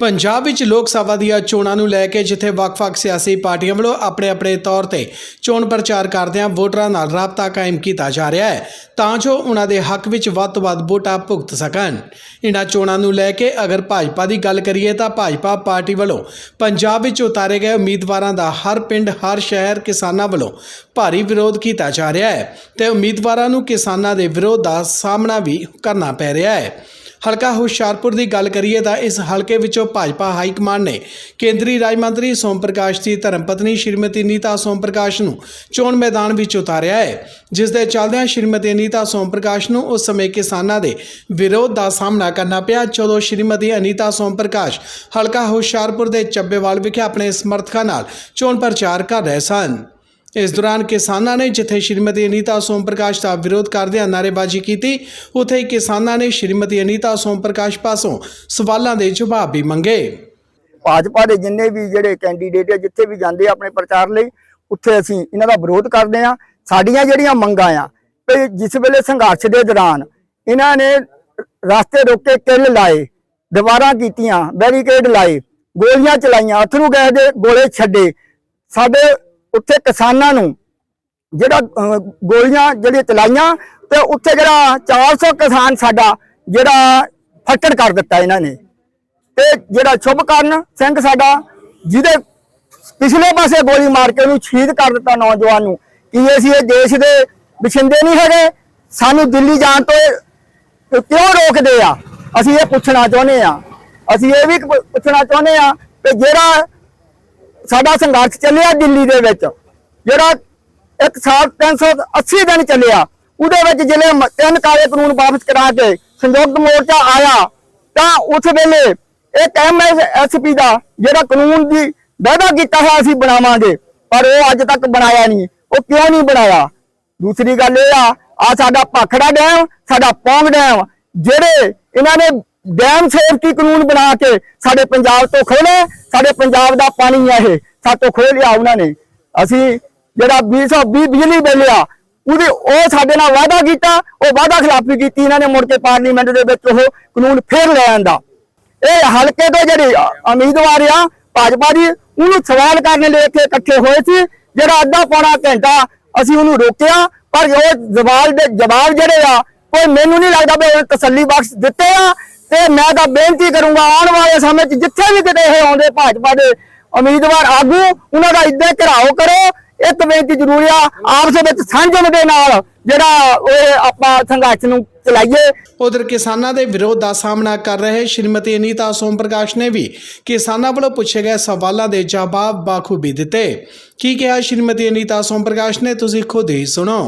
ਪੰਜਾਬ ਵਿੱਚ ਲੋਕ ਸਭਾ ਦੀਆਂ ਚੋਣਾਂ ਨੂੰ ਲੈ ਕੇ ਜਿੱਥੇ ਵੱਖ-ਵੱਖ ਸਿਆਸੀ ਪਾਰਟੀਆਂ ਵੱਲੋਂ ਆਪਣੇ-ਆਪਣੇ ਤੌਰ ਤੇ ਚੋਣ ਪ੍ਰਚਾਰ ਕਰਦਿਆਂ ਵੋਟਰਾਂ ਨਾਲ ਰਾਬਤਾ ਕਾਇਮ ਕੀਤਾ ਜਾ ਰਿਹਾ ਹੈ, ਤਾਂ ਜੋ ਉਹਨਾਂ ਦੇ ਹੱਕ ਵਿੱਚ ਵੱਧ ਤੋਂ ਵੱਧ ਵੋਟਾਂ ਭੁਗਤ ਸਕਣ। ਇਹਨਾਂ ਚੋਣਾਂ ਨੂੰ ਲੈ ਕੇ ਅਗਰ ਭਾਜਪਾ ਦੀ ਗੱਲ ਕਰੀਏ ਤਾਂ ਭਾਜਪਾ ਪਾਰਟੀ ਵੱਲੋਂ ਪੰਜਾਬ ਵਿੱਚ ਉਤਾਰੇ ਗਏ ਉਮੀਦਵਾਰਾਂ ਦਾ ਹਰ ਪਿੰਡ, ਹਰ ਸ਼ਹਿਰ ਕਿਸਾਨਾਂ ਵੱਲੋਂ ਭਾਰੀ ਵਿਰੋਧ ਕੀਤਾ ਜਾ ਰਿਹਾ ਹੈ ਤੇ ਉਮੀਦਵਾਰਾਂ ਨੂੰ ਕਿਸਾਨਾਂ ਦੇ ਵਿਰੋਧ ਦਾ ਸਾਹਮਣਾ ਵੀ ਕਰਨਾ ਪੈ ਰਿਹਾ ਹੈ। ਹਲਕਾ ਹੁਸ਼ਿਆਰਪੁਰ ਦੀ ਗੱਲ ਕਰੀਏ ਤਾਂ ਇਸ ਹਲਕੇ ਵਿੱਚੋਂ ਭਾਜਪਾ ਹਾਈ ਕਮਾਂਡ ਨੇ ਕੇਂਦਰੀ ਰਾਜ ਮੰਤਰੀ ਸੋਮ ਪ੍ਰਕਾਸ਼ ਦੀ ਧਰਮਪਤਨੀ ਸ਼੍ਰੀਮਤੀ ਨੀਤਾ ਸੋਮ ਪ੍ਰਕਾਸ਼ ਨੂੰ ਚੋਣ ਮੈਦਾਨ ਵਿੱਚ ਉਤਾਰਿਆ ਹੈ, ਜਿਸ ਦੇ ਚੱਲਦਿਆਂ ਸ਼੍ਰੀਮਤੀ ਨੀਤਾ ਸੋਮ ਪ੍ਰਕਾਸ਼ ਨੂੰ ਉਸ ਸਮੇਂ ਕਿਸਾਨਾਂ ਦੇ ਵਿਰੋਧ ਦਾ ਸਾਹਮਣਾ ਕਰਨਾ ਪਿਆ, ਜਦੋਂ ਸ਼੍ਰੀਮਤੀ ਅਨੀਤਾ ਸੋਮ ਪ੍ਰਕਾਸ਼ ਹਲਕਾ ਹੁਸ਼ਿਆਰਪੁਰ ਦੇ ਚੱਬੇਵਾਲ ਵਿਖੇ ਆਪਣੇ ਸਮਰਥਕਾਂ ਨਾਲ ਚੋਣ ਪ੍ਰਚਾਰ ਕਰ ਰਹੇ ਸਨ। ਇਸ ਦੌਰਾਨ ਕਿਸਾਨਾਂ ਨੇ ਜਿੱਥੇ ਸ਼੍ਰੀਮਤੀ ਅਨੀਤਾ ਸੋਮ ਪ੍ਰਕਾਸ਼ ਦਾ ਵਿਰੋਧ ਕਰਦਿਆਂ ਨਾਅਰੇਬਾਜ਼ੀ ਕੀਤੀ, ਉੱਥੇ ਹੀ ਕਿਸਾਨਾਂ ਨੇ ਸ਼੍ਰੀਮਤੀ ਅਨੀਤਾ ਸੋਮ ਪ੍ਰਕਾਸ਼ ਪਾਸੋਂ ਸਵਾਲਾਂ ਦੇ ਜਵਾਬ ਵੀ ਮੰਗੇ। ਭਾਜਪਾ ਦੇ ਜਿੰਨੇ ਵੀ ਜਿਹੜੇ ਕੈਂਡੀਡੇਟ ਆ, ਜਿੱਥੇ ਵੀ ਜਾਂਦੇ ਆ ਆਪਣੇ ਪ੍ਰਚਾਰ ਲਈ, ਉੱਥੇ ਅਸੀਂ ਇਹਨਾਂ ਦਾ ਵਿਰੋਧ ਕਰਦੇ ਆ ਸਾਡੀਆਂ ਜਿਹੜੀਆਂ ਮੰਗਾਂ ਆ, ਤੇ ਜਿਸ ਵੇਲੇ ਸੰਘਰਸ਼ ਦੇ ਦੌਰਾਨ ਇਹਨਾਂ ਨੇ ਰਸਤੇ ਰੋਕੇ ਕਿੱਲ ਲਾਏ, ਦੀਵਾਰਾਂ ਕੀਤੀਆਂ, ਬੈਰੀਕੇਡ ਲਾਏ, ਗੋਲੀਆਂ ਚਲਾਈਆਂ, ਅਥਰੂ ਗੈਸ ਦੇ ਗੋਲੇ ਛੱਡੇ, ਸਾਡੇ ਉੱਥੇ ਕਿਸਾਨਾਂ ਨੂੰ ਜਿਹੜਾ ਗੋਲੀਆਂ ਜਿਹੜੀਆਂ ਚਲਾਈਆਂ ਤੇ ਉੱਥੇ ਜਿਹੜਾ 400 ਕਿਸਾਨ ਸਾਡਾ ਜਿਹੜਾ ਫੱਟੜ ਕਰ ਦਿੱਤਾ ਇਹਨਾਂ ਨੇ। ਤੇ ਜਿਹੜਾ ਸ਼ੁਭਕਰਨ ਸਿੰਘ ਸਾਡਾ, ਜਿਹਦੇ ਪਿਛਲੇ ਪਾਸੇ ਗੋਲੀ ਮਾਰ ਕੇ ਉਹਨੂੰ ਸ਼ਹੀਦ ਕਰ ਦਿੱਤਾ ਨੌਜਵਾਨ ਨੂੰ। ਕੀ ਅਸੀਂ ਇਹ ਦੇਸ਼ ਦੇ ਵਸਿੰਦੇ ਨਹੀਂ ਹੈਗੇ? ਸਾਨੂੰ ਦਿੱਲੀ ਜਾਣ ਤੋਂ ਕਿਉਂ ਰੋਕਦੇ ਆ? ਅਸੀਂ ਇਹ ਪੁੱਛਣਾ ਚਾਹੁੰਦੇ ਆ। ਅਸੀਂ ਇਹ ਵੀ ਪੁੱਛਣਾ ਚਾਹੁੰਦੇ ਆ ਕਿ ਜਿਹੜਾ ਸਾਡਾ ਸੰਘਰਸ਼ ਚੱਲਿਆ ਦਿੱਲੀ ਦੇ ਵਿੱਚ। ਜਿਹੜਾ ਇੱਕ ਸਾਲ 380 ਦਿਨ ਚੱਲਿਆ, ਉਹਦੇ ਵਿੱਚ ਜਿਹੜੇ ਤਿੰਨ ਕਾਲੇ ਕਾਨੂੰਨ ਵਾਪਸ ਕਰਾ ਕੇ ਸੰਯੁਕਤ ਮੋਰਚਾ ਆਇਆ, ਤਾਂ ਉਸ ਵੇਲੇ ਇੱਕ ਐਮਐਸਪੀ ਦਾ ਜਿਹੜਾ ਕਾਨੂੰਨ ਦੀ ਵਾਅਦਾ ਕੀਤਾ ਹੈ ਅਸੀਂ ਬਣਾਵਾਂਗੇ, ਪਰ ਉਹ ਅੱਜ ਤੱਕ ਬਣਾਇਆ ਨਹੀਂ, ਉਹ ਕਿਉਂ ਨਹੀਂ ਬਣਾਇਆ? ਦੂਸਰੀ ਗੱਲ ਇਹ ਆ ਆ ਸਾਡਾ ਭਾਖੜਾ ਡੈਮ, ਸਾਡਾ ਪੌਂਗ ਡੈਮ, ਜਿਹੜੇ ਇਹਨਾਂ ਨੇ ਡੈਮ ਸੇਫਟੀ ਕਾਨੂੰਨ ਬਣਾ ਕੇ ਸਾਡੇ ਪੰਜਾਬ ਤੋਂ ਖੋਲੇ ਸਾਡੇ ਪੰਜਾਬ ਦਾ ਪਾਣੀ ਆ ਇਹ ਸਾਤੋਂ ਖੋਹ ਲਿਆ ਉਹਨਾਂ ਨੇ। ਅਸੀਂ ਜਿਹੜਾ 220 ਬਿਜਲੀ ਬਿੱਲ ਆ, ਉਹਦੇ ਉਹ ਸਾਡੇ ਨਾਲ ਵਾਅਦਾ ਕੀਤਾ, ਉਹ ਵਾਅਦਾ ਖਿਲਾਫੀ ਕੀਤੀ, ਇਹਨਾਂ ਨੇ ਮੁੜ ਕੇ ਪਾਰਲੀਮੈਂਟ ਦੇ ਵਿੱਚ ਉਹ ਕਾਨੂੰਨ ਫੇਰ ਲੈ ਆਂਦਾ। ਇਹ ਹਲਕੇ ਤੋਂ ਜਿਹੜੇ ਉਮੀਦਵਾਰ ਆ, ਭਾਜਪਾ ਦੀ, ਉਹਨੂੰ ਸਵਾਲ ਕਰਨ ਲਈ ਇੱਥੇ ਇਕੱਠੇ ਹੋਏ ਸੀ, ਜਿਹੜਾ ਅੱਧਾ ਪੌਣਾ ਘੰਟਾ ਅਸੀਂ ਉਹਨੂੰ ਰੋਕਿਆ, ਪਰ ਉਹ ਜਵਾਬ ਦੇ, ਜਵਾਬ ਜਿਹੜੇ ਆ, ਕੋਈ ਮੈਨੂੰ ਨਹੀਂ ਲੱਗਦਾ ਵੀ ਉਹਨੇ ਤਸੱਲੀ ਬਖਸ਼ ਦਿੱਤੇ ਆ ਤੇ ਮੈਂ ਤਾਂ ਬੇਨਤੀ ਕਰੂੰਗਾ ਆਉਣ ਵਾਲੇ ਸਮੇਂ 'ਚ ਜਿੱਥੇ ਵੀ ਕਿਤੇ ਇਹ ਆਉਂਦੇ ਭਾਜਪਾ ਦੇ ਉਮੀਦਵਾਰ ਆਗੂ ਉਹਨਾਂ ਦਾ ਇੱਦਾਂ ਘਰਾਓ ਕਰੋ। ਇੱਕ ਬੇਨਤੀ ਜ਼ਰੂਰੀ ਆ ਆਪਸ ਵਿੱਚ ਸੰਜਮ ਦੇ ਨਾਲ ਜਿਹੜਾ ਉਹ ਆਪਾਂ ਸੰਘਰਸ਼ ਨੂੰ ਚਲਾਈਏ। ਉਧਰ ਕਿਸਾਨਾਂ ਦੇ ਵਿਰੋਧ ਦਾ ਸਾਹਮਣਾ ਕਰ ਰਹੇ ਸ਼੍ਰੀਮਤੀ ਅਨੀਤਾ ਸੋਮ ਪ੍ਰਕਾਸ਼ ਨੇ ਵੀ ਕਿਸਾਨਾਂ ਵੱਲੋਂ ਪੁੱਛੇ ਗਏ ਸਵਾਲਾਂ ਦੇ ਜਵਾਬ ਬਾਖੂਬੀ ਦਿੱਤੇ। ਕੀ ਕਿਹਾ ਸ਼੍ਰੀਮਤੀ ਅਨੀਤਾ ਸੋਮ ਪ੍ਰਕਾਸ਼ ਨੇ? ਤੁਸੀਂ ਖੁਦ ਹੀ ਸੁਣੋ।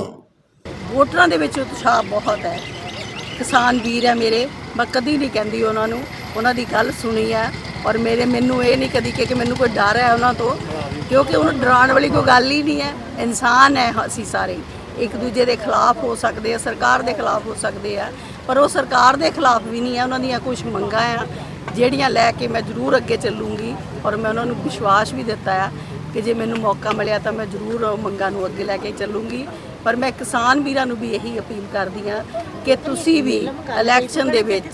ਵੋਟਰਾਂ ਦੇ ਵਿੱਚ ਉਤਸ਼ਾਹ ਬਹੁਤ ਹੈ। ਕਿਸਾਨ ਵੀਰ ਹੈ ਮੇਰੇ। ਮੈਂ ਕਦੀ ਨਹੀਂ ਕਹਿੰਦੀ ਉਹਨਾਂ ਨੂੰ, ਉਹਨਾਂ ਦੀ ਗੱਲ ਸੁਣੀ ਹੈ ਔਰ ਮੇਰੇ ਮੈਨੂੰ ਇਹ ਨਹੀਂ ਕਦੀ ਕਿ ਕਿ ਮੈਨੂੰ ਕੋਈ ਡਰ ਹੈ ਉਹਨਾਂ ਤੋਂ, ਕਿਉਂਕਿ ਉਹਨੂੰ ਡਰਾਉਣ ਵਾਲੀ ਕੋਈ ਗੱਲ ਹੀ ਨਹੀਂ ਹੈ। ਇਨਸਾਨ ਹੈ ਅਸੀਂ ਸਾਰੇ, ਇੱਕ ਦੂਜੇ ਦੇ ਖਿਲਾਫ ਹੋ ਸਕਦੇ ਆ, ਸਰਕਾਰ ਦੇ ਖਿਲਾਫ ਹੋ ਸਕਦੇ ਆ, ਪਰ ਉਹ ਸਰਕਾਰ ਦੇ ਖਿਲਾਫ ਵੀ ਨਹੀਂ ਹੈ, ਉਹਨਾਂ ਦੀਆਂ ਕੁਝ ਮੰਗਾਂ ਆ, ਜਿਹੜੀਆਂ ਲੈ ਕੇ ਮੈਂ ਜ਼ਰੂਰ ਅੱਗੇ ਚੱਲੂੰਗੀ ਔਰ ਮੈਂ ਉਹਨਾਂ ਨੂੰ ਵਿਸ਼ਵਾਸ ਵੀ ਦਿੱਤਾ ਆ ਕਿ ਜੇ ਮੈਨੂੰ ਮੌਕਾ ਮਿਲਿਆ ਤਾਂ ਮੈਂ ਜ਼ਰੂਰ ਉਹ ਮੰਗਾਂ ਨੂੰ ਅੱਗੇ ਲੈ ਕੇ ਚੱਲੂੰਗੀ। ਪਰ ਮੈਂ ਕਿਸਾਨ ਵੀਰਾਂ ਨੂੰ ਵੀ ਇਹੀ ਅਪੀਲ ਕਰਦੀ ਹਾਂ ਕਿ ਤੁਸੀਂ ਵੀ ਇਲੈਕਸ਼ਨ ਦੇ ਵਿੱਚ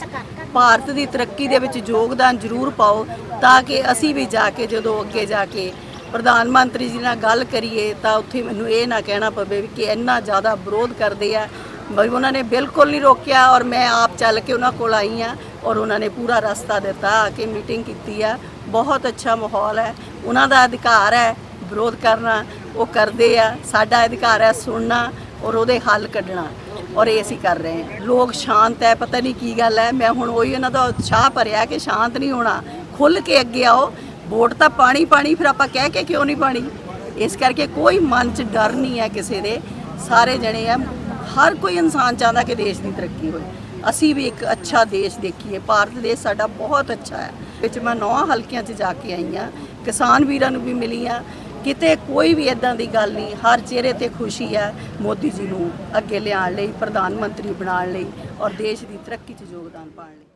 ਭਾਰਤ ਦੀ ਤਰੱਕੀ ਦੇ ਵਿੱਚ ਯੋਗਦਾਨ ਜ਼ਰੂਰ ਪਾਓ ਤਾਂ ਕਿ ਅਸੀਂ ਵੀ ਜਾ ਕੇ ਜਦੋਂ ਅੱਗੇ ਜਾ ਕੇ ਪ੍ਰਧਾਨ ਮੰਤਰੀ ਜੀ ਨਾਲ ਗੱਲ ਕਰੀਏ ਤਾਂ ਉੱਥੇ ਮੈਨੂੰ ਇਹ ਨਾ ਕਹਿਣਾ ਪਵੇ ਵੀ ਕਿ ਇੰਨਾ ਜ਼ਿਆਦਾ ਵਿਰੋਧ ਕਰਦੇ ਆ। ਬਈ ਉਹਨਾਂ ਨੇ ਬਿਲਕੁਲ ਨਹੀਂ ਰੋਕਿਆ ਔਰ ਮੈਂ ਆਪ ਚੱਲ ਕੇ ਉਹਨਾਂ ਕੋਲ ਆਈ ਆ ਔਰ ਉਹਨਾਂ ਨੇ ਪੂਰਾ ਰਸਤਾ ਦਿੱਤਾ, ਆ ਕੇ ਮੀਟਿੰਗ ਕੀਤੀ ਆ। ਬਹੁਤ ਅੱਛਾ ਮਾਹੌਲ ਹੈ। ਉਹਨਾਂ ਦਾ ਅਧਿਕਾਰ ਹੈ ਵਿਰੋਧ ਕਰਨਾ। ਉਹ ਕਰਦੇ ਆ, ਸਾਡਾ ਅਧਿਕਾਰ ਹੈ ਸੁਣਨਾ ਔਰ ਉਹਦੇ ਹੱਲ ਕੱਢਣਾ ਔਰ ਇਹ ਅਸੀਂ ਕਰ ਰਹੇ ਹਾਂ। ਲੋਕ ਸ਼ਾਂਤ ਹੈ, ਪਤਾ ਨਹੀਂ ਕੀ ਗੱਲ ਹੈ, ਮੈਂ ਹੁਣ ਉਹੀ ਉਹਨਾਂ ਦਾ ਉਤਸ਼ਾਹ ਭਰਿਆ ਕਿ ਸ਼ਾਂਤ ਨਹੀਂ ਹੋਣਾ। ਖੁੱਲ ਕੇ ਅੱਗੇ ਆਓ, ਵੋਟ ਤਾਂ ਪਾਣੀ ਪਾਣੀ, ਫਿਰ ਆਪਾਂ ਕਹਿ ਕੇ ਕਿਉਂ ਨਹੀਂ ਪਾਣੀ? ਇਸ ਕਰਕੇ ਕੋਈ ਮਨ 'ਚ ਡਰ ਨਹੀਂ ਹੈ ਕਿਸੇ ਦੇ। ਸਾਰੇ ਜਣੇ ਆ, ਹਰ ਕੋਈ ਇਨਸਾਨ ਚਾਹੁੰਦਾ ਕਿ ਦੇਸ਼ ਦੀ ਤਰੱਕੀ ਹੋਵੇ ਅਸੀਂ ਵੀ ਇੱਕ ਅੱਛਾ ਦੇਸ਼ ਦੇਖੀਏ। ਭਾਰਤ ਦੇਸ਼ ਸਾਡਾ ਬਹੁਤ ਅੱਛਾ ਹੈ। ਵਿੱਚ ਮੈਂ ਨੌ ਹਲਕਿਆਂ 'ਚ ਜਾ ਕੇ ਆਈ ਹਾਂ। ਕਿਸਾਨ ਵੀਰਾਂ ਨੂੰ ਵੀ ਮਿਲੀ ਆ ਕਿਤੇ ਕੋਈ ਵੀ ਇਦਾਂ ਦੀ ਗੱਲ ਨਹੀਂ, ਹਰ ਚਿਹਰੇ ਤੇ ਖੁਸ਼ੀ ਹੈ ਮੋਦੀ ਜੀ ਨੂੰ ਅੱਗੇ ਲਿਆਉਣ ਲਈ, ਪ੍ਰਧਾਨ ਮੰਤਰੀ ਬਣਾਉਣ ਲਈ ਔਰ ਦੇਸ਼ ਦੀ ਤਰੱਕੀ 'ਚ ਯੋਗਦਾਨ ਪਾਉਣ ਲਈ।